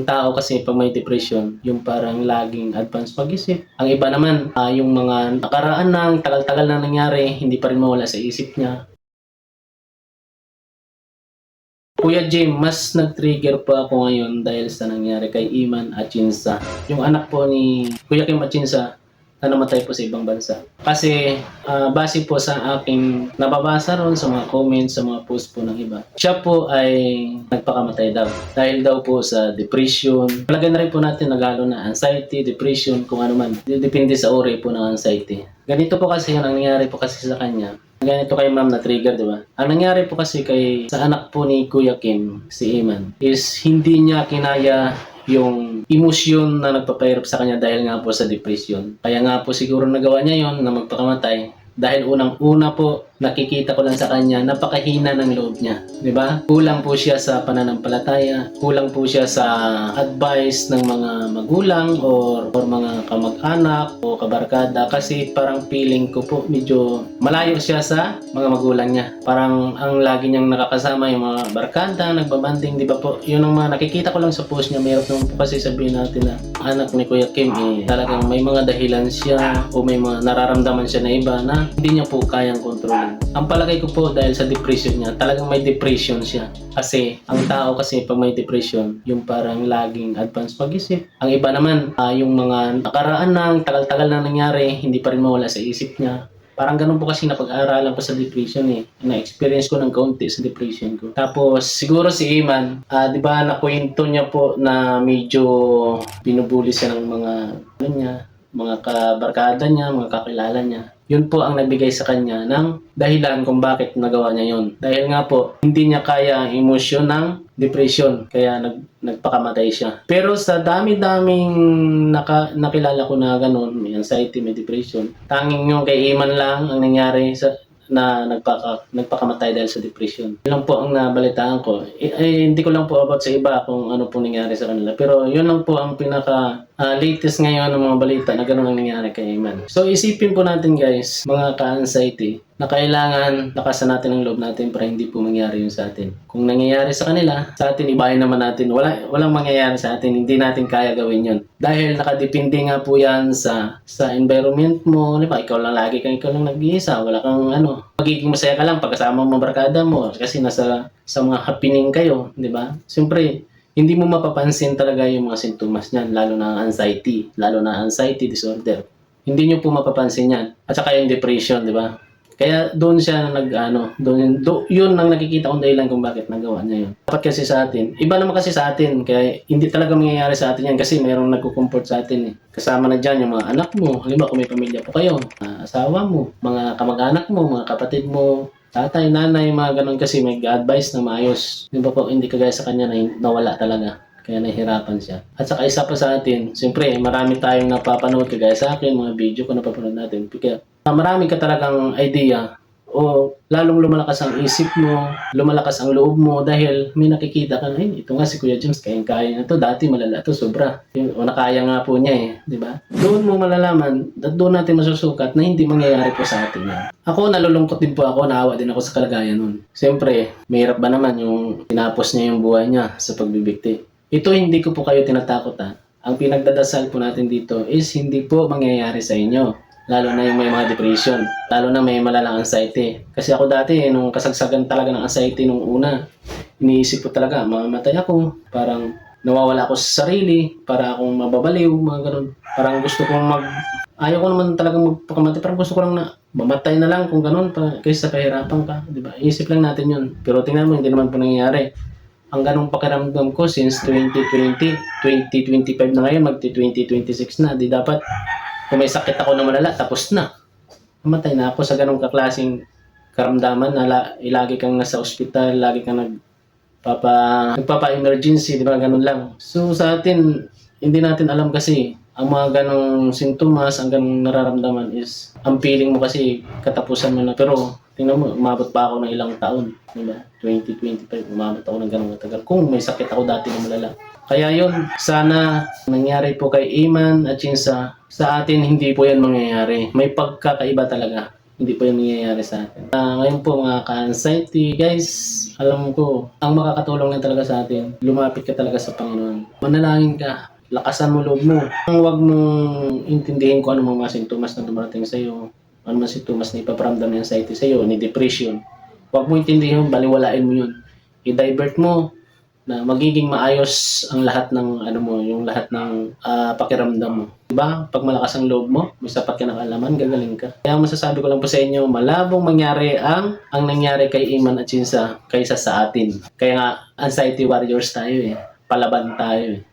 Ang tao kasi pag may depression, yung parang laging advance pag-isip. Ang iba naman, ah, yung mga nakaraan ng tagal-tagal na nangyari, hindi pa rin mawala sa isip niya. Kuya Jim, mas nag-trigger pa ako ngayon dahil sa nangyari kay Iman Achinsa. Yung anak po ni Kuya Kim Achinsa na namatay po sa ibang bansa. Kasi ah, base po sa aking nababasa ron sa mga comments, sa mga post po ng iba, siya po ay nagpakamatay daw. Dahil daw po sa depression. Palagay na rin po natin nagalo na anxiety, depression, kung ano man. Depende sa uri po ng anxiety. Ganito po kasi yung nangyari po kasi sa kanya. Ganito kay ma'am na trigger, di ba? Ang nangyari po kasi kay sa anak po ni Kuya Kim, si Iman, is hindi niya kinaya yung emosyon na nagpapahirap sa kanya dahil nga po sa depression. Kaya nga po siguro nagawa niya yon na magpakamatay dahil unang-una po nakikita ko lang sa kanya napakahina ng loob niya, ba? Kulang po siya sa pananampalataya, kulang po siya sa advice ng mga magulang or, or mga kamag-anak o kabarkada kasi parang feeling ko po medyo malayo siya sa mga magulang niya. Parang ang lagi niyang nakakasama yung mga barkada, nagbabanding, 'di ba po? Yun ang mga nakikita ko lang sa post niya. Mayroon naman po kasi sabihin natin na anak ni Kuya Kim eh, talagang may mga dahilan siya o may mga nararamdaman siya na iba na hindi niya po kayang kontrolin. Ang palagay ko po dahil sa depression niya, talagang may depression siya. Kasi ang tao kasi pag may depression, yung parang laging advance pag-isip. Ang iba naman, ah, yung mga nakaraan ng tagal-tagal na nangyari, hindi pa rin mawala sa isip niya. Parang ganun po kasi napag-aaralan ko sa depression eh. Na-experience ko ng kaunti sa depression ko. Tapos siguro si Iman, ah, di ba nakwento niya po na medyo binubuli siya ng mga ano niya, mga kabarkada niya, mga kakilala niya. Yun po ang nagbigay sa kanya ng dahilan kung bakit nagawa niya yun. Dahil nga po, hindi niya kaya ang emosyon ng depression. Kaya nag, nagpakamatay siya. Pero sa dami-daming naka, nakilala ko na ganun, may anxiety, may depression, tanging yung kay Iman lang ang nangyari sa na nagpaka, nagpakamatay dahil sa depression. Yun lang po ang nabalitaan ko. Eh, eh, hindi ko lang po about sa iba kung ano po nangyari sa kanila. Pero yun lang po ang pinaka ah, latest ngayon ng mga balita na gano'n ang nangyari kay Iman. So isipin po natin guys, mga ka-anxiety, na kailangan lakasan natin ang loob natin para hindi po mangyari yun sa atin. Kung nangyayari sa kanila, sa atin ibahin naman natin. Wala, walang mangyayari sa atin, hindi natin kaya gawin yun. Dahil nakadepende nga po yan sa sa environment mo. Di ba? Ikaw lang lagi kang ikaw lang nag-iisa. Wala kang ano. Magiging masaya ka lang pagkasama mo barkada mo. Kasi nasa sa mga happening kayo. Di ba? Siyempre, hindi mo mapapansin talaga yung mga sintomas niyan, lalo na ang anxiety, lalo na anxiety disorder. Hindi nyo po mapapansin yan. At saka yung depression, di ba? Kaya doon siya nag ano, doon do, yun ang nakikita kong dahilan kung bakit nagawa niya yun. Dapat kasi sa atin. Iba naman kasi sa atin, kaya hindi talaga mangyayari sa atin yan kasi mayroong nagko-comfort sa atin eh. Kasama na diyan yung mga anak mo, halimbawa kung may pamilya po kayo, ah, asawa mo, mga kamag-anak mo, mga kapatid mo, tatay, nanay, mga ganun kasi may advice na maayos. Di ba po, hindi kagaya sa kanya na nawala talaga. Kaya nahihirapan siya. At saka isa pa sa atin, siyempre marami tayong napapanood kagaya sa akin, mga video ko napapanood natin. Kaya ah, marami ka talagang idea o lalong lumalakas ang isip mo, lumalakas ang loob mo dahil may nakikita ka na, "Ay, ito nga si Kuya James, kayang-kaya na to, dati malala to, sobra. O nakaya nga po niya eh, di ba? Doon mo malalaman, at doon natin masusukat na hindi mangyayari po sa atin yan. Ako, nalulungkot din po ako, naawa din ako sa kalagayan nun. Siyempre, mahirap ba naman yung tinapos niya yung buhay niya sa pagbibigti. Ito hindi ko po kayo tinatakot ha. Ang pinagdadasal po natin dito is hindi po mangyayari sa inyo. Lalo na yung may mga depression. Lalo na may malalang anxiety. Kasi ako dati, nung kasagsagan talaga ng anxiety nung una, iniisip ko talaga, mamamatay ako. Parang nawawala ako sa sarili, para akong mababaliw, mga ganun. Parang gusto kong mag... Ayaw ko naman talagang magpakamatay. Parang gusto ko lang na mamatay na lang kung ganun, pa, kaysa kahirapan ka. Di ba? Isip lang natin yun. Pero tingnan mo, hindi naman po nangyayari ang ganong pakiramdam ko since 2020, 2025 na ngayon, magti 2026 na. Di dapat, kung may sakit ako na malala, tapos na. Mamatay na ako sa ganong kaklasing karamdaman na la, lagi kang nasa ospital, lagi kang nagpapa, nagpapa-emergency, di ba? Ganun lang. So sa atin, hindi natin alam kasi ang mga ganong sintomas, ang ganong nararamdaman is, ang feeling mo kasi katapusan mo na. Pero, tingnan mo, umabot pa ako ng ilang taon. Di ba? 2025, umabot ako ng ganong matagal. Kung may sakit ako dati na malala. Kaya yun, sana nangyari po kay Iman at yun sa, atin hindi po yan mangyayari. May pagkakaiba talaga. Hindi po yung nangyayari sa atin. Ah, ngayon po mga ka-anxiety, guys, alam ko, ang makakatulong na talaga sa atin, lumapit ka talaga sa Panginoon. Manalangin ka, lakasan mo loob mo. Huwag mong intindihin kung ano mga sintomas na dumarating sa iyo. Ano mga sintomas na ipaparamdam ng anxiety sa iyo, ni depression. Huwag mo intindihin, baliwalain mo yun. I-divert mo na magiging maayos ang lahat ng ano mo, yung lahat ng ah, pakiramdam mo. Diba? Pag malakas ang loob mo, may sapat ka ng alaman, gagaling ka. Kaya masasabi ko lang po sa inyo, malabong mangyari ang ang nangyari kay Iman at Chinsa kaysa sa atin. Kaya nga, anxiety warriors tayo eh. Palaban tayo eh.